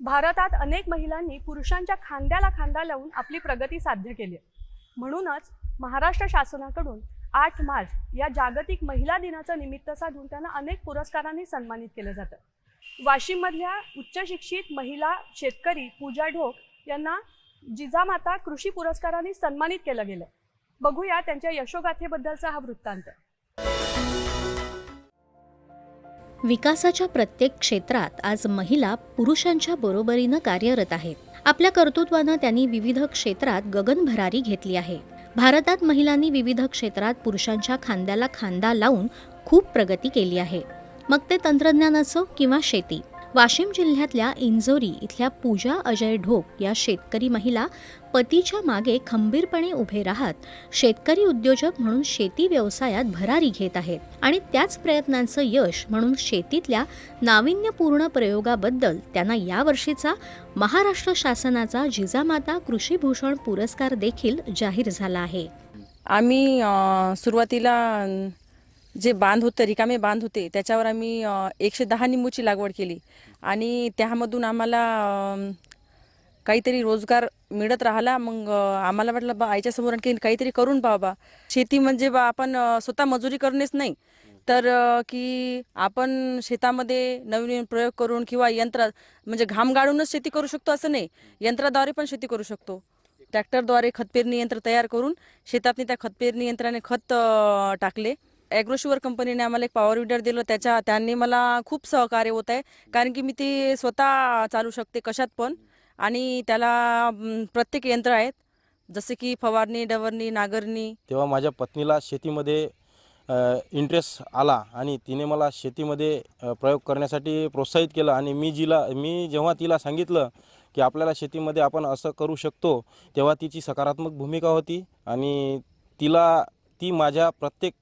भारतात अनेक महिलांनी पुरुषांच्या खांद्याला खांदा लावून आपली प्रगती साध्य केली आहे. म्हणूनच महाराष्ट्र शासनाकडून आठ मार्च या जागतिक महिला दिनाचं निमित्त साधून त्यांना अनेक पुरस्कारांनी सन्मानित केलं जातं. वाशिममधल्या उच्च शिक्षित महिला शेतकरी पूजा ढोक यांना जिजामाता कृषी पुरस्कारांनी सन्मानित केलं गेलं. बघूया त्यांच्या यशोगाथेबद्दलचा हा वृत्तांत. विकासाच्या प्रत्येक क्षेत्रात आज महिला पुरुषांच्या बरोबरीनं कार्यरत आहेत. आपल्या कर्तृत्वानं त्यांनी विविध क्षेत्रात गगनभरारी घेतली आहे. भारतात महिलांनी विविध क्षेत्रात पुरुषांच्या खांद्याला खांदा लावून खूप प्रगती केली आहे. मग ते तंत्रज्ञान असो किंवा शेती वाशिम जिल्ह्यातल्या इंजोरी इथल्या पूजा अजय ढोक या शेतकरी महिला पतीच्या मागे खंबीरपणे उभे राहत शेतकरी उद्योजक म्हणून शेती व्यवसायात भरारी घेत आहेत आणि त्याच प्रयत्नांचं यश म्हणून शेतीतल्या नाविन्यपूर्ण प्रयोगाबद्दल त्यांना यावर्षीचा महाराष्ट्र शासनाचा जिजामाता कृषीभूषण पुरस्कार देखील जाहीर झाला आहे. आम्ही सुरुवातीला जे बांध होते रिकामे बांध होते त्याच्यावर आम्ही एकशे दहा निंबूची लागवड केली. आणि त्यामधून आम्हाला काहीतरी रोजगार मिळत राहिला. मग आम्हाला वाटलं बा आईच्या समोर आणखी काहीतरी करून पाहा बा. शेती म्हणजे बा आपण स्वतः मजुरी करणेच नाही. तर की आपण शेतामध्ये नवीन नवीन प्रयोग करून किंवा यंत्र म्हणजे घाम गाळूनच शेती करू शकतो असं नाही. यंत्राद्वारे पण शेती करू शकतो. ट्रॅक्टरद्वारे खत पेरणी यंत्र तयार करून शेतातनी त्या खत पेरणी यंत्राने खत टाकले. ॲग्रोशुअर कंपनीने आम्हाला एक पॉवर विडर दिलं. त्याच्या त्यांनी मला खूप सहकार्य होत आहे. कारण की मी ते स्वतः चालू शकते कशात पण. आणि त्याला प्रत्येक यंत्र आहेत. जसे की फवारणी डवरणी नागरणी. तेव्हा माझ्या पत्नीला शेतीमध्ये इंटरेस्ट आला आणि तिने मला शेतीमध्ये प्रयोग करण्यासाठी प्रोत्साहित केलं. आणि मी जिला मी जेव्हा तिला सांगितलं की आपल्याला शेतीमध्ये आपण असं करू शकतो तेव्हा तिची सकारात्मक भूमिका होती. आणि तिला ती माझ्या प्रत्येक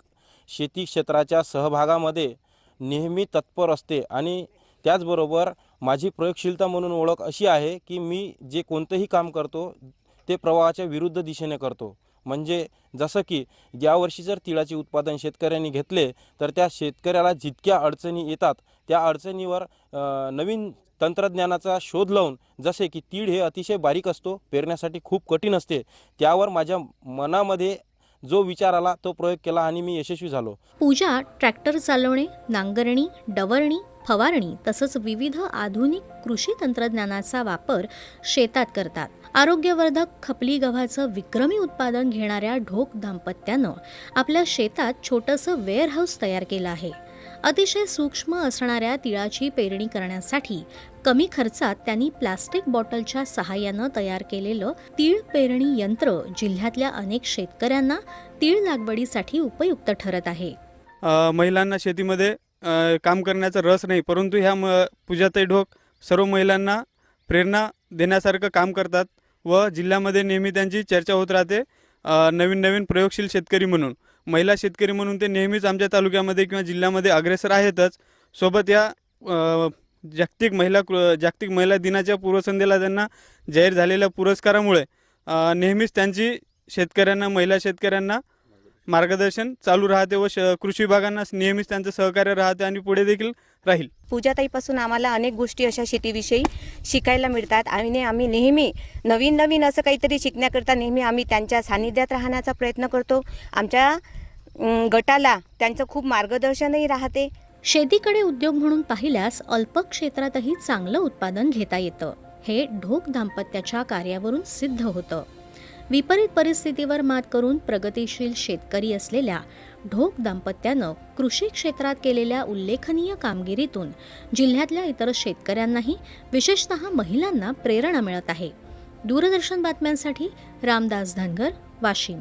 शेती क्षेत्राच्या सहभागामध्ये नेहमी तत्पर असते. आणि त्याचबरोबर माझी प्रयोगशीलता म्हणून ओळख अशी आहे की मी जे कोणतंही काम करतो ते प्रवाहाच्या विरुद्ध दिशेने करतो. म्हणजे जसं की यावर्षी जर तिळाचे उत्पादन शेतकऱ्यांनी घेतले तर त्या शेतकऱ्याला जितक्या अडचणी येतात त्या अडचणीवर नवीन तंत्रज्ञानाचा शोध लावून जसे की तीळ हे अतिशय बारीक असतो पेरण्यासाठी खूप कठीण असते. त्यावर माझ्या मनामध्ये जो विचार आला तो प्रयोग केला आणि मी यशस्वी झालो. पूजा ट्रॅक्टर चालवणे नांगरणी डवरणी फवारणी तसंच विविध आधुनिक कृषी तंत्रज्ञानाचा वापर शेतात करतात. आरोग्यवर्धक खपली गव्हाचं विक्रमी उत्पादन घेणाऱ्या ढोक दाम्पत्यानं आपल्या शेतात छोटंसं वेअरहाऊस तयार केलं आहे. अतिशय सूक्ष्म असणाऱ्या तिळाची पेरणी करण्यासाठी कमी खर्चात त्यांनी प्लास्टिक बॉटलच्या सहाय्यानं तयार केलेलं तीळ पेरणी यंत्र जिल्ह्यातल्या अनेक शेतकऱ्यांना तीळ लागवडीसाठी उपयुक्त ठरत आहे. महिलांना शेतीमध्ये काम करण्याचा रस नाही परंतु ह्या म पूजाताई ढोक सर्व महिलांना प्रेरणा देण्यासारखं काम करतात व जिल्ह्यामध्ये नेहमी त्यांची चर्चा होत राहते नवीन नवीन प्रयोगशील शेतकरी म्हणून. महिला शेतकरी म्हणून ते नेहमीच आमच्या तालुक्यामध्ये किंवा जिल्ह्यामध्ये अग्रेसर आहेतच. सोबत या जागतिक महिला जागतिक महिला दिनाच्या पूर्वसंध्येला त्यांना जाहीर झालेल्या पुरस्कारामुळे नेहमीच त्यांची शेतकऱ्यांना महिला शेतकऱ्यांना मार्गदर्शन चालू राहते व श कृषी विभागांना नेहमीच त्यांचं सहकार्य राहते आणि पुढे देखील राहील. पूजाताईपासून आम्हाला अनेक गोष्टी अशा शेतीविषयी शिकायला मिळतात आणि आम्ही नेहमी नवीन नवीन असं काहीतरी शिकण्याकरता नेहमी आम्ही त्यांच्या सानिध्यात राहण्याचा प्रयत्न करतो. आमच्या गटाला त्यांचं खूप मार्गदर्शनही राहते. शेतीकडे उद्योग म्हणून पाहिल्यास अल्प क्षेत्रातही चांगलं उत्पादन घेता येतं. हे ढोक दाम्पत्याच्या कार्यावरून सिद्ध होतं. विपरीत परिस्थितीवर मात करून प्रगतिशील शेतकरी असलेल्या ढोक दाम्पत्यानं कृषी क्षेत्रात केलेल्या उल्लेखनीय कामगिरीतून जिल्ह्यातल्या इतर शेतकऱ्यांनाही विशेषतः महिलांना प्रेरणा मिळत आहे. दूरदर्शन बातम्यांसाठी रामदास धनगर वाशिम.